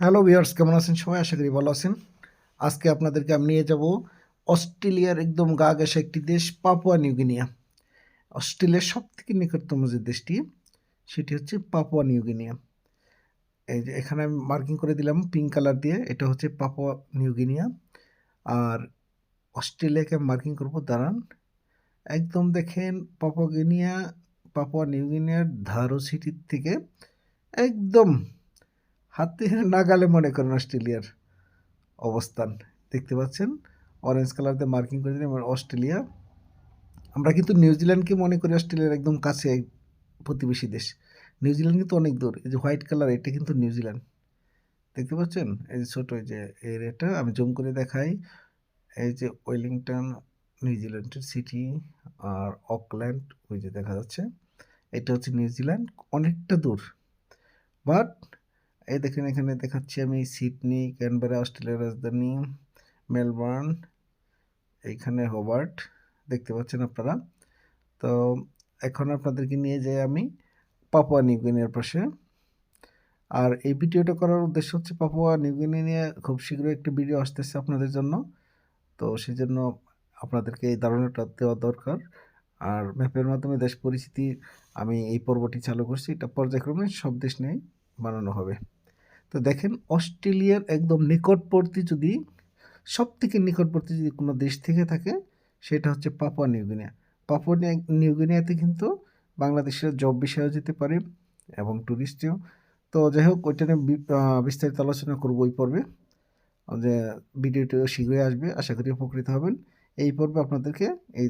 Hello viewers কেমন আছেন? সবাই আশা করি ভালো আছেন। আজকে আপনাদেরকে আমি নিয়ে যাব অস্ট্রেলিয়ার একদম গা ঘেঁষা একটি দেশ, পাপুয়া নিউগিনিয়া অস্ট্রেলিয়ার সব থেকে নিকটতম যে দেশটি, সেটি হচ্ছে পাপুয়া নিউগিনিয়া এই যে এখানে আমি মার্কিং করে দিলাম পিঙ্ক কালার দিয়ে, এটা হচ্ছে পাপুয়া নিউগিনিয়া আর অস্ট্রেলিয়াকে মার্কিং করব, দাঁড়ান। একদম দেখেন, পাপুয়া গিনিয়া, পাপুয়া নিউগিনিয়ার ধারো সিটির থেকে একদম হাতে নাগালে মনে করেন অস্ট্রেলিয়ার অবস্থান। দেখতে পাচ্ছেন? অরেঞ্জ কালার দিয়ে মার্কিং করে দিলাম অস্ট্রেলিয়া। আমরা কিন্তু নিউজিল্যান্ডকে মনে করি অস্ট্রেলিয়ার একদম কাছে প্রতিবেশী দেশ। নিউজিল্যান্ড কিন্তু অনেক দূর, এই যে হোয়াইট কালার এটা কিন্তু নিউজিল্যান্ড দেখতে পাচ্ছেন? এই যে ছোটো যে এর এটা, আমি জুম করে দেখাই। এই যে ওয়েলিংটন নিউজিল্যান্ডের সিটি আর অকল্যান্ড ওই যে দেখা যাচ্ছে। এটা হচ্ছে নিউজিল্যান্ড অনেকটা দূর। বাট এই দেখেন, এখানে দেখাচ্ছি আমি সিডনি, ক্যানবেরা অস্ট্রেলিয়ার রাজধানী, মেলবোর্ন, এইখানে হোবার্ট, দেখতে পাচ্ছেন আপনারা। তো এখন আপনাদেরকে নিয়ে যাই আমি পাপুয়া নিউগিনিয়ার পাশে। আর এই ভিডিওটা করার উদ্দেশ্য হচ্ছে পাপুয়া নিউগিনি নিয়ে খুব শীঘ্রই একটি ভিডিও আসতেছে আপনাদের জন্য। তো সেই জন্য আপনাদেরকে এই ধারণাটা দেওয়া দরকার। আর ম্যাপের মাধ্যমে দেশ পরিস্থিতি আমি এই পর্বটি চালু করছি। এটা পর্যায়ক্রমে সব দেশ নিয়েই বানানো হবে। তো দেখেন, অস্ট্রেলিয়ার একদম নিকটবর্তী যদি সব থেকে নিকটবর্তী যদি কোনো দেশ থেকে থাকে, সেটা হচ্ছে Papua New Guinea Papua New- নিউগিনিয়াতে কিন্তু বাংলাদেশের জব বিষয়েও যেতে পারে এবং ট্যুরিস্টেও তো যাই হোক, ওইটা নিয়ে বিস্তারিত আলোচনা করব ওই পর্বে। যে ভিডিওটি শীঘ্রই আসবে, আশা করি উপকৃত হবেন। এই পর্বে আপনাদেরকে এই